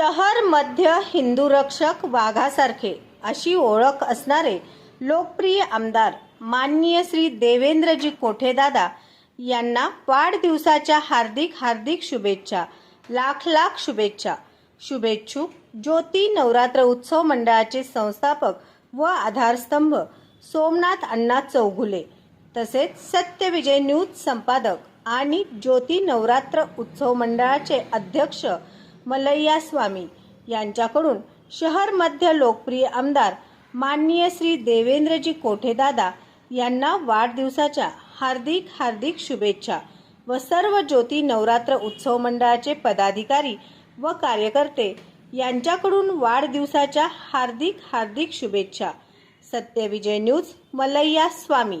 शहर मध्य हिंदू रक्षक वाघासारखे अशी ओळख असणारे लोकप्रिय आमदार माननीय श्री देवेंद्रजी कोठेदादा यांना वाढदिवसाच्या हार्दिक हार्दिक शुभेच्छा लाख लाख शुभेच्छा. शुभेच्छुक ज्योती नवरात्र उत्सव मंडळाचे संस्थापक व आधारस्तंभ सोमनाथ अण्णा चौगुले तसेच सत्यविजय न्यूज संपादक आणि ज्योती नवरात्र उत्सव मंडळाचे अध्यक्ष मलैया स्वामी यांच्याकडून शहर मध्य लोकप्रिय आमदार माननीय श्री देवेंद्रजी कोठेदादा यांना वाढदिवसाच्या हार्दिक हार्दिक शुभेच्छा व सर्व ज्योती नवरात्र उत्सव मंडळाचे पदाधिकारी व कार्यकर्ते यांच्याकडून वाढदिवसाच्या हार्दिक हार्दिक शुभेच्छा. Satyavijay news Malaiya Swami.